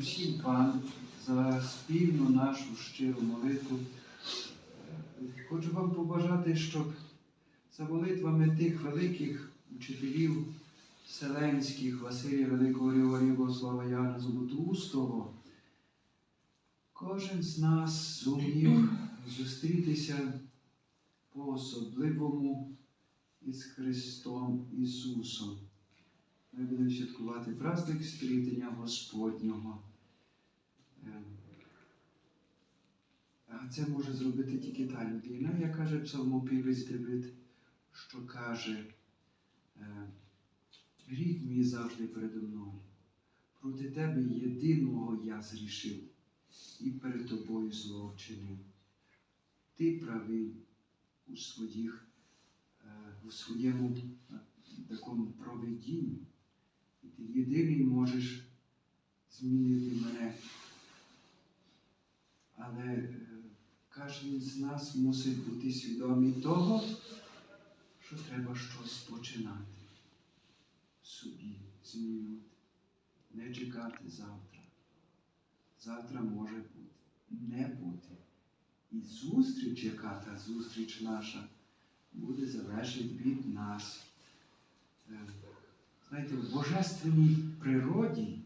усім вам за спільну нашу щиру молитву. Е, Хочу вам побажати, щоб за молитвами тих великих учителів Вселенських, Василія Великого Григорія Богослава Яна Золотоустого, кожен з нас зумів зустрітися по-особливому із Христом Ісусом. Ми будемо святкувати праздник стрітення Господнього. А це може зробити тільки та людина, як каже псалмопівець Давид, що каже, е, рід мій завжди передо мною. Проти тебе єдиного я зрішив і перед тобою зло вчинив. Ти правий у своїх, е, у своєму е, такому проведінні. І ти єдиний можеш змінити мене. Але е, кожен з нас мусить бути свідомий того, що треба щось починати собі змінювати, не чекати завтра. Завтра може бути, не бути. І зустріч, яка та зустріч наша, буде залежати від нас. Е, Знаєте, в божественній природі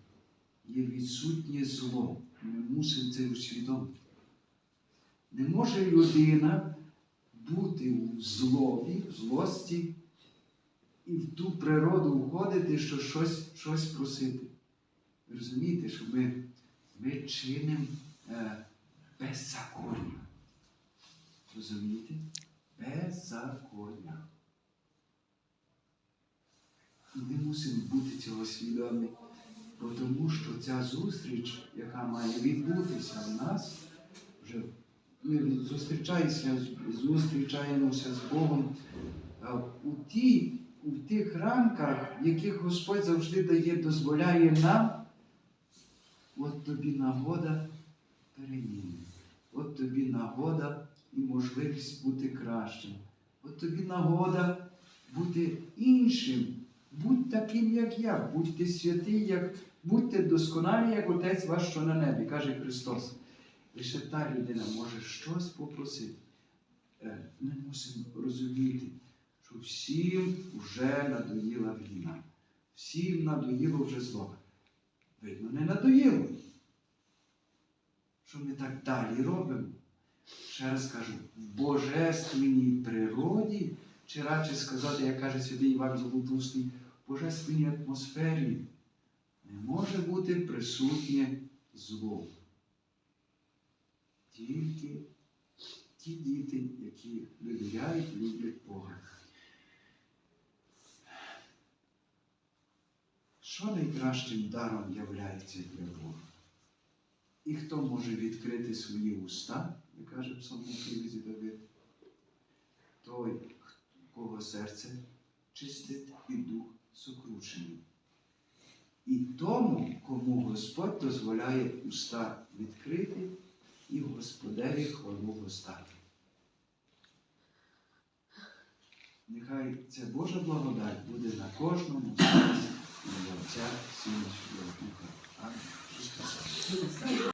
є відсутнє зло. Ми мусимо це усвідомити. Не може людина бути у злобі, в злості і в ту природу входити, що щось, щось просити. Ви розумієте, що ми, ми чинимо е, беззаконня. Розумієте? Беззаконня. І ми мусимо бути цього свідомі, тому що ця зустріч, яка має відбутися в нас, вже ми зустрічаємося, зустрічаємося з Богом у, ті, у тих рамках, яких Господь завжди дає, дозволяє нам, от тобі нагода переміни, от тобі нагода і можливість бути кращим, от тобі нагода бути іншим. Будь таким, як я, будьте святий, як, будьте досконалі, як Отець ваш, що на небі, каже Христос. Лише та людина може щось попросити. Е, Ми мусимо розуміти, що всім вже надоїла війна. Всім надоїло вже зло. Видно, не надоїло. Що ми так далі робимо? Ще раз кажу, в божественній природі, чи радше сказати, як каже святий Іван Золотустий, в божественній атмосфері не може бути присутнє зло. Тільки ті діти, які довіряють, люблять Бога. Що найкращим даром являється для Бога? І хто може відкрити свої уста, як каже псалмопівець Давид? Той, кого серце чистить і дух сокрушений. І тому, кому Господь дозволяє уста відкрити Господеві хвалу воздати. Нехай ця Божа благодать буде на кожному нас і Святого Духа. Амінь.